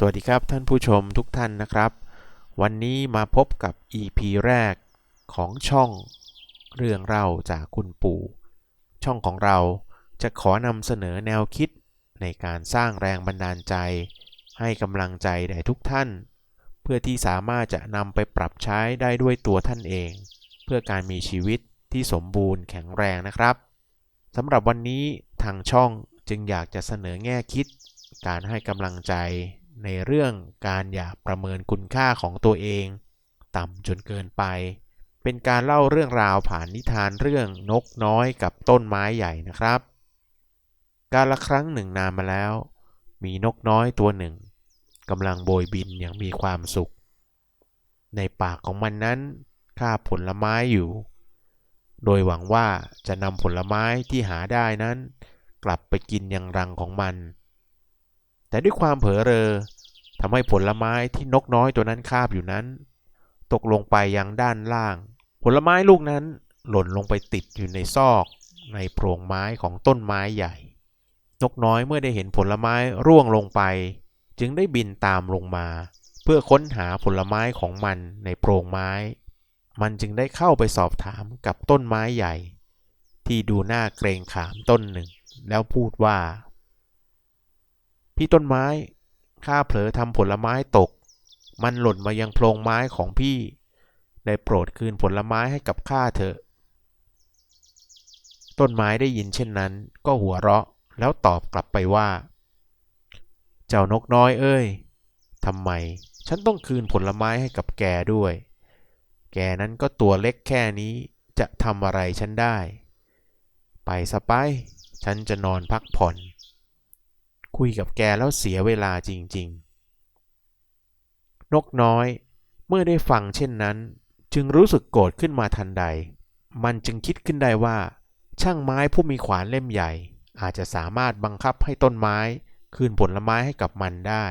สวัสดีครับท่านผู้ชมทุกท่านนะครับ วันนี้มาพบกับ EP แรกของช่องเรื่องเล่าจากคุณปู่ ช่องของเราจะขอนำเสนอแนวคิดในการสร้างแรงบันดาลใจ ให้กำลังใจแด่ทุกท่าน เพื่อที่สามารถจะนำไปปรับใช้ได้ด้วยตัวท่านเอง เพื่อการมีชีวิตที่สมบูรณ์แข็งแรงนะครับสำหรับวันนี้ทางช่องจึงอยากจะเสนอแง่คิด การให้กำลังใจ ในเรื่องการอย่าประเมินคุณค่าของตัวเอง ต่ำจนเกินไป เป็นการเล่าเรื่องราวผ่านนิทานเรื่องนกน้อยกับต้นไม้ใหญ่นะครับ การละครั้งหนึ่งนานมาแล้ว มีนกน้อยตัวหนึ่งกำลังโบยบินอย่างมีความสุข ในปากของมันนั้นคาบผลไม้อยู่ โดยหวังว่าจะนำผลไม้ที่หาได้นั้น กลับไปกินยังรังของมัน แต่ด้วยความเผลอเรอทำให้ผลไม้ที่นกน้อยตัวนั้นคาบอยู่นั้น ตกลงไปยังด้านล่าง ผลไม้ลูกนั้นหล่นลงไปติดอยู่ในซอกในโพรงไม้ของต้นไม้ใหญ่ นกน้อยเมื่อได้เห็นผลไม้ร่วงลงไป จึงได้บินตามลงมา เพื่อค้นหาผลไม้ของมันในโพรงไม้ มันจึงได้เข้าไปสอบถามกับต้นไม้ใหญ่ ที่ดูหน้าเกรงขามต้นหนึ่ง แล้วพูดว่า พี่ต้นไม้ ข้าเผลอทำผลไม้ตก มันหล่นมายังโพรงไม้ของพี่ ได้โปรดคืนผลไม้ให้กับข้าเถอะ ต้นไม้ได้ยินเช่นนั้น ก็หัวเราะแล้วตอบกลับไปว่า เจ้านกน้อยเอ้ยทำไม ฉันต้องคืนผลไม้ให้กับแกด้วย แกนั้นก็ตัวเล็กแค่นี้จะทำอะไรฉันได้ ไปสไป ฉันจะนอนพักผ่อน คุยกับแกแล้วเสียเวลาจริง ๆ นกน้อยเมื่อได้ฟังเช่นนั้น จึงรู้สึกโกรธขึ้นมาทันใด มันจึงคิดขึ้นได้ว่า ช่างไม้ผู้มีขวานเล่มใหญ่ อาจจะสามารถบังคับให้ต้นไม้ คืนผลไม้ให้กับมันได้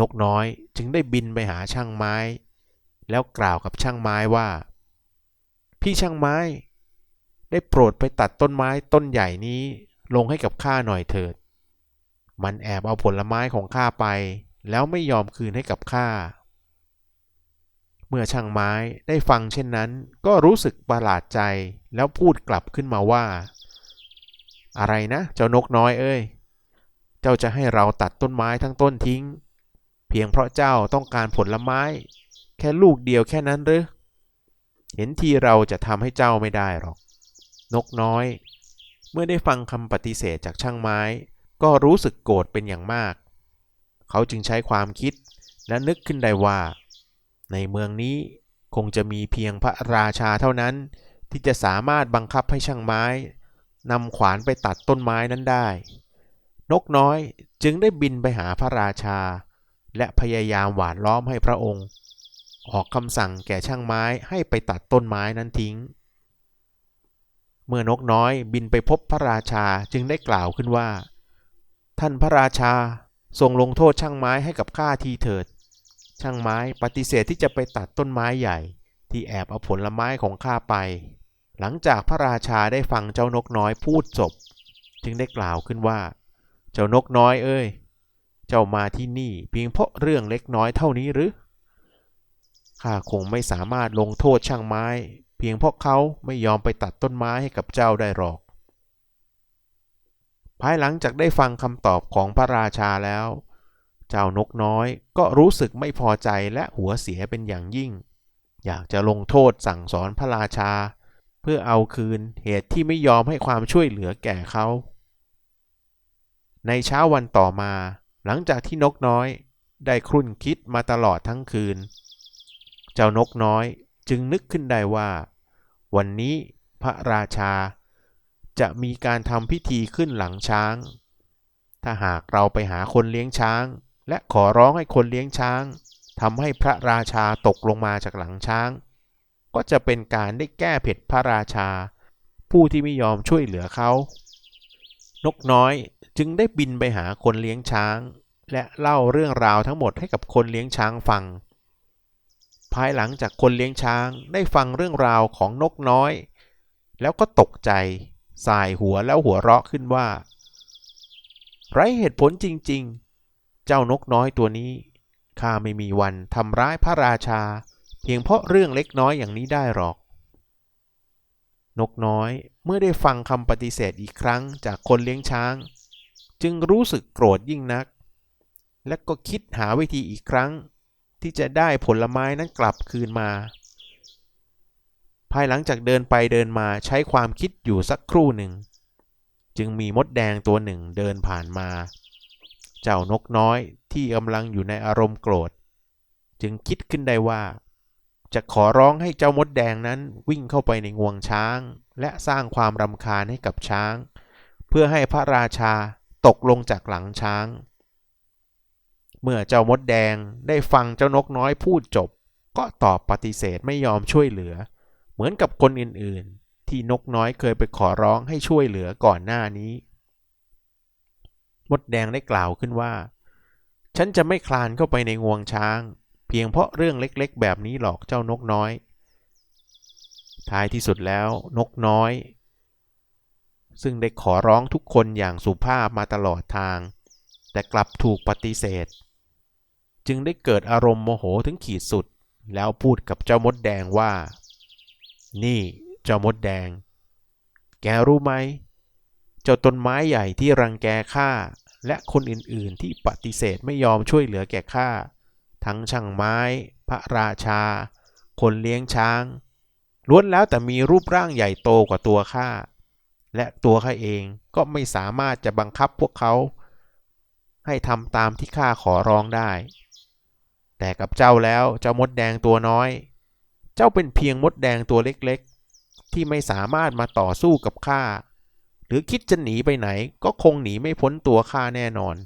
นกน้อยจึงได้บินไปหาช่างไม้ แล้วกล่าวกับช่างไม้ว่า พี่ช่างไม้ ได้โปรดไปตัดต้นไม้ต้นใหญ่นี้ลงให้กับข้าหน่อยเถิด มันแอบเอาผลไม้ของข้าไป แล้วไม่ยอมคืนให้กับข้า เมื่อช่างไม้ได้ฟังเช่นนั้น ก็รู้สึกประหลาดใจแล้วพูดกลับขึ้นมาว่า อะไรนะเจ้านกน้อยเอ้ย เจ้าจะให้เราตัดต้นไม้ทั้งต้นทิ้ง เพียงเพราะเจ้าต้องการผลไม้ แค่ลูกเดียวแค่นั้นหรือ เห็นทีเราจะทำให้เจ้าไม่ได้หรอก นกน้อย เมื่อได้ฟังคำปฏิเสธจากช่างไม้ ก็รู้สึกโกรธเป็นอย่างมาก เขาจึงใช้ความคิดและนึกขึ้นได้ว่า ในเมืองนี้คงจะมีเพียงพระราชาเท่านั้น ที่จะสามารถบังคับให้ช่างไม้นำขวานไปตัดต้นไม้นั้นได้ นกน้อยจึงได้บินไปหาพระราชา และพยายามหวานล้อมให้พระองค์ ออกคำสั่งแก่ช่างไม้ให้ไปตัดต้นไม้นั้นทิ้ง เมื่อนกน้อยบินไปพบพระราชาจึงได้กล่าวขึ้นว่า ท่านพระราชาทรงลงโทษช่างไม้ให้กับข้าทีเถิด ช่างไม้ปฏิเสธที่จะไปตัดต้นไม้ใหญ่ ที่แอบเอาผลไม้ของข้าไป หลังจากพระราชาได้ฟังเจ้านกน้อยพูดจบ จึงได้กล่าวขึ้นว่า เจ้านกน้อยเอ้ย เจ้ามาที่นี่เพียงเพราะเรื่องเล็กน้อยเท่านี้หรือ ข้าคงไม่สามารถลงโทษช่างไม้ เพียงเพราะเขาไม่ยอมไปตัดต้นไม้ให้กับเจ้าได้หรอก ภายหลังจากได้ฟังคำตอบของพระราชาแล้ว เจ้านกน้อยก็รู้สึกไม่พอใจและหัวเสียเป็นอย่างยิ่ง อยากจะลงโทษสั่งสอนพระราชา เพื่อเอาคืนเหตุที่ไม่ยอมให้ความช่วยเหลือแก่เขา ในเช้าวันต่อมา หลังจากที่นกน้อยได้ครุ่นคิดมาตลอดทั้งคืน เจ้านกน้อยจึงนึกขึ้นได้ว่า วันนี้พระราชา จะมีการทำพิธีขึ้นหลังช้าง ถ้าหากเราไปหาคนเลี้ยงช้าง และขอร้องให้คนเลี้ยงช้างทำให้พระราชาตกลงมาจากหลังช้าง ก็จะเป็นการได้แก้เผ็ดพระราชา ผู้ที่ไม่ยอมช่วยเหลือเขา นกน้อยจึงได้บินไปหาคนเลี้ยงช้าง และเล่าเรื่องราวทั้งหมดให้กับคนเลี้ยงช้างฟัง ภายหลังจากคนเลี้ยงช้างได้ฟังเรื่องราวของนกน้อย แล้วก็ตกใจ สายหัวแล้วหัวเราะขึ้นว่า ไรเหตุผลจริงๆ เจ้านกน้อยตัวนี้ข้าไม่มีวันทำร้ายพระราชา เพียงเพราะเรื่องเล็กน้อยอย่างนี้ได้หรอก นกน้อยเมื่อได้ฟังคำปฏิเสธอีกครั้งจากคนเลี้ยงช้าง จึงรู้สึกโกรธยิ่งนัก และก็คิดหาวิธีอีกครั้ง ที่จะได้ผลไม้นั้นกลับคืนมา ภายหลังจากเดินไปเดินมาใช้ความคิดอยู่สักครู่หนึ่ง จึงมีมดแดงตัวหนึ่งเดินผ่านมา เจ้านกน้อยที่กำลังอยู่ในอารมณ์โกรธ จึงคิดขึ้นได้ว่า จะขอร้องให้เจ้ามดแดงนั้นวิ่งเข้าไปในงวงช้าง และสร้างความรำคาญให้กับช้าง เพื่อให้พระราชาตกลงจากหลังช้าง เมื่อเจ้ามดแดงได้ฟังเจ้านกน้อยพูดจบ ก็ตอบปฏิเสธไม่ยอมช่วยเหลือ เหมือนกับคนอื่นๆ ที่นกน้อยเคยไปขอร้องให้ช่วยเหลือก่อนหน้านี้ มดแดงได้กล่าวขึ้นว่า ฉันจะไม่คลานเข้าไปในงวงช้าง เพียงเพราะเรื่องเล็กๆ แบบนี้หรอกเจ้านกน้อย ท้ายที่สุดแล้วนกน้อย ซึ่งได้ขอร้องทุกคนอย่างสุภาพมาตลอดทาง แต่กลับถูกปฏิเสธ จึงได้เกิดอารมณ์โมโหถึงขีดสุดแล้วพูดกับเจ้ามดแดงว่า นี่เจ้ามดแดง แกรู้ไหม เจ้าต้นไม้ใหญ่ที่รังแกข้าและคนอื่นๆที่ปฏิเสธไม่ยอมช่วยเหลือแก่ข้าทั้งช่างไม้ พระราชา คนเลี้ยงช้าง ล้วนแล้วแต่มีรูปร่างใหญ่โตกว่าตัวข้าและตัวข้าเองก็ไม่สามารถจะบังคับพวกเขา ให้ทำตามที่ข้าขอร้องได้ แต่กับเจ้าแล้วเจ้ามดแดงตัวน้อย จ้าเป็นเพียงมดแดงตัวเล็กๆ ที่ไม่สามารถมาต่อสู้กับข้า หรือคิดจะหนีไปไหนก็คงหนีไม่พ้นตัวข้าแน่นอน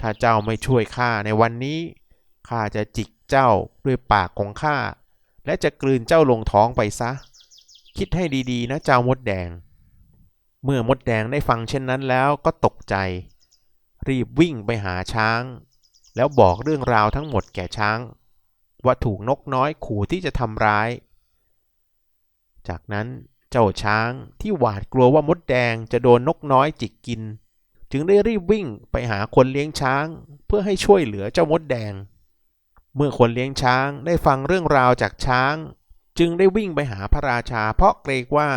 ถ้าเจ้าไม่ช่วยข้าในวันนี้ข้าจะจิกเจ้าด้วยปากของข้าและจะกลืนเจ้าลงท้องไปซะ คิดให้ดีๆ นะเจ้ามดแดง เมื่อมดแดงได้ฟังเช่นนั้นแล้วก็ตกใจ รีบวิ่งไปหาช้าง แล้วบอกเรื่องราวทั้งหมดแก่ช้าง ว่าถูกนกน้อยขู่ที่จะทำร้าย จากนั้นเจ้าช้างที่หวาดกลัวว่ามดแดงจะโดนนกน้อยจิกกิน จึงได้รีบวิ่งไปหาคนเลี้ยงช้าง เพื่อให้ช่วยเหลือเจ้ามดแดง เมื่อคนเลี้ยงช้างได้ฟังเรื่องราวจากช้าง จึงได้วิ่งไปหาพระราชา เพราะเกรงว่า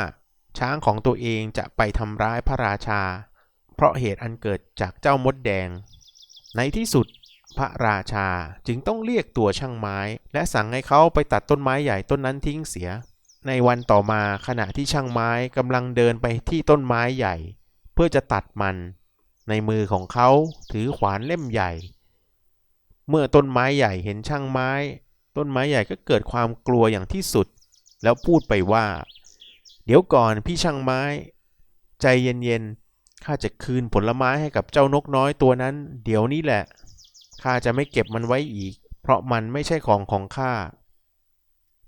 ช้างของตัวเองจะไปทำร้ายพระราชา เพราะเหตุอันเกิดจากเจ้ามดแดง ในที่สุด พระราชาจึงต้องเรียกตัวช่างไม้ และสั่งให้เขาไปตัดต้นไม้ใหญ่ต้นนั้นทิ้งเสีย ในวันต่อมาขณะที่ช่างไม้กำลังเดินไปที่ต้นไม้ใหญ่ เพื่อจะตัดมัน ในมือของเขาถือขวานเล่มใหญ่ เมื่อต้นไม้ใหญ่เห็นช่างไม้ ต้นไม้ใหญ่ก็เกิดความกลัวอย่างที่สุด แล้วพูดไปว่า เดี๋ยวก่อนพี่ช่างไม้ ใจเย็นๆข้าจะคืนผลไม้ให้กับเจ้านกน้อยตัวนั้น เดี๋ยวนี้แหละ ข้าจะไม่เก็บมันไว้อีก เพราะมันไม่ใช่ของของข้า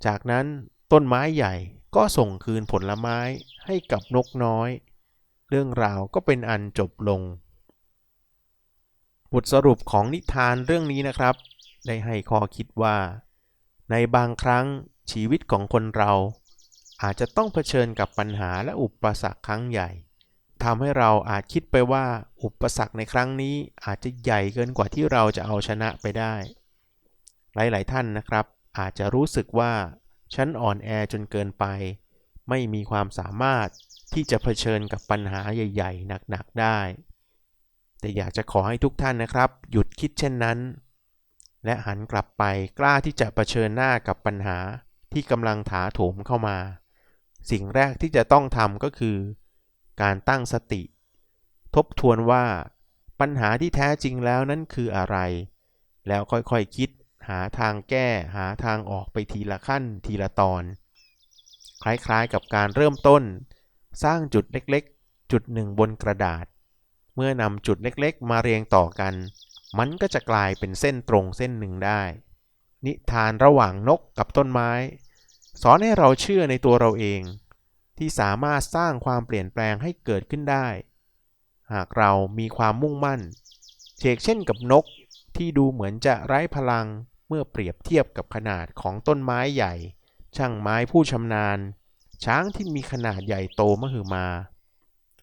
จากนั้นต้นไม้ใหญ่ก็ส่งคืนผลไม้ให้กับนกน้อย เรื่องราวก็เป็นอันจบลง บทสรุปของนิทานเรื่องนี้นะครับ ได้ให้ข้อคิดว่า ในบางครั้งชีวิตของคนเรา อาจจะต้องเผชิญกับปัญหาและอุปสรรคครั้งใหญ่ ทำให้เราอาจคิดไปว่าอุปสรรคในครั้งนี้อาจจะใหญ่เกินกว่าที่เราจะเอาชนะไปได้ หลาย ๆ ท่านนะครับ อาจจะรู้สึกว่าฉันอ่อนแอจนเกินไป ไม่มีความสามารถที่จะเผชิญกับปัญหาใหญ่ ๆ หนัก ๆ ได้ แต่อยากจะขอให้ทุกท่านนะครับ หยุดคิดเช่นนั้น และหันกลับไปกล้าที่จะเผชิญหน้ากับปัญหาที่กำลังถาโถมเข้ามา สิ่งแรกที่จะต้องทำก็คือ การตั้งสติ ทบทวนว่า ปัญหาที่แท้จริงแล้วนั้นคืออะไร แล้วค่อยๆคคิดหาทางแก้หาทางออกไปทีละขั้นทีละตอน คล้ายๆกับการเริ่มต้น สร้างจุดเล็กๆ จุดหนึ่งบนกระดาษ เมื่อนำจุดเล็กๆ มาเรียงต่อกัน มันก็จะกลายเป็นเส้นตรงเส้นหนึ่งได้ นิทานระหว่างนกกับต้นไม้ สอนให้เราเชื่อในตัวเราเอง ที่สามารถสร้างความเปลี่ยนแปลงให้เกิดขึ้นได้ หากเรามีความมุ่งมั่นเชกเช่นกับนกที่ดูเหมือนจะไร้พลังเมื่อเปรียบเทียบกับขนาดของต้นไม้ใหญ่ ช่างไม้ผู้ชำนาญ ช้างที่มีขนาดใหญ่โตมหึมา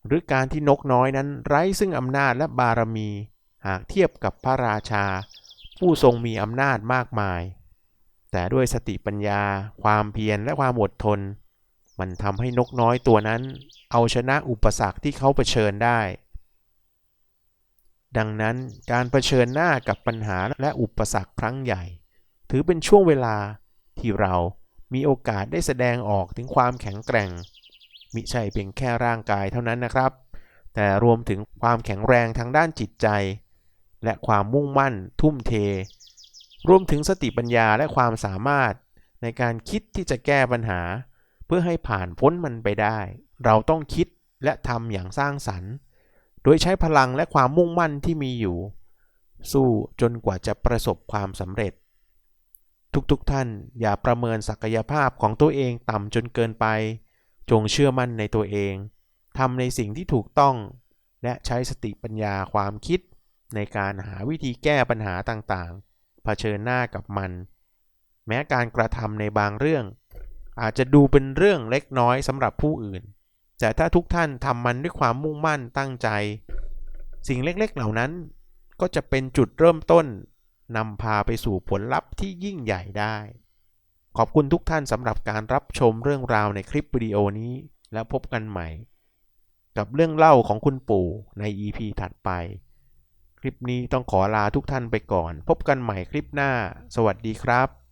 หรือการที่นกน้อยนั้นไร้ซึ่งอำนาจและบารมี หากเทียบกับพระราชา ผู้ทรงมีอำนาจมากมาย แต่ด้วยสติปัญญา ความเพียรและความอดทน มันทำให้นกน้อยตัวนั้น เอาชนะอุปสรรคที่เขาเผชิญได้ ดังนั้นการเผชิญหน้ากับปัญหาและอุปสรรคครั้งใหญ่ ถือเป็นช่วงเวลาที่เรามีโอกาสได้แสดงออกถึงความแข็งแกร่ง มิใช่เพียงแค่ร่างกายเท่านั้นนะครับ แต่รวมถึงความแข็งแรงทางด้านจิตใจ และความมุ่งมั่น ทุ่มเท รวมถึงสติปัญญาและความสามารถในการคิดที่จะแก้ปัญหา พื่อให้ผ่านพ้นมันไปได้ เราต้องคิดและทำอย่างสร้างสรรค์ โดยใช้พลังและความมุ่งมั่นที่มีอยู่ สู้จนกว่าจะประสบความสำเร็จ ทุกๆทท่านอย่าประเมินศักยภาพของตัวเองต่ำจนเกินไป จงเชื่อมั่นในตัวเองทำในสิ่งที่ถูกต้อง และใช้สติปัญญาความคิด ในการหาวิธีแก้ปัญหาต่างๆ เผชิญหน้ากับมัน แม้การกระทำในบางเรื่อง อาจจะดูเป็นเรื่องเล็กน้อยสำหรับผู้อื่น แต่ถ้าทุกท่านทำมันด้วยความมุ่งมั่นตั้งใจ สิ่งเล็กๆเหล่านั้น ก็จะเป็นจุดเริ่มต้นนำพาไปสู่ผลลัพธ์ที่ยิ่งใหญ่ได้ ขอบคุณทุกท่านสำหรับการรับชมเรื่องราวในคลิปวิดีโอนี้ แล้วพบกันใหม่ กับเรื่องเล่าของคุณปู่ใน EP ถัดไป คลิปนี้ต้องขอลาทุกท่านไปก่อน พบกันใหม่คลิปหน้า สวัสดีครับ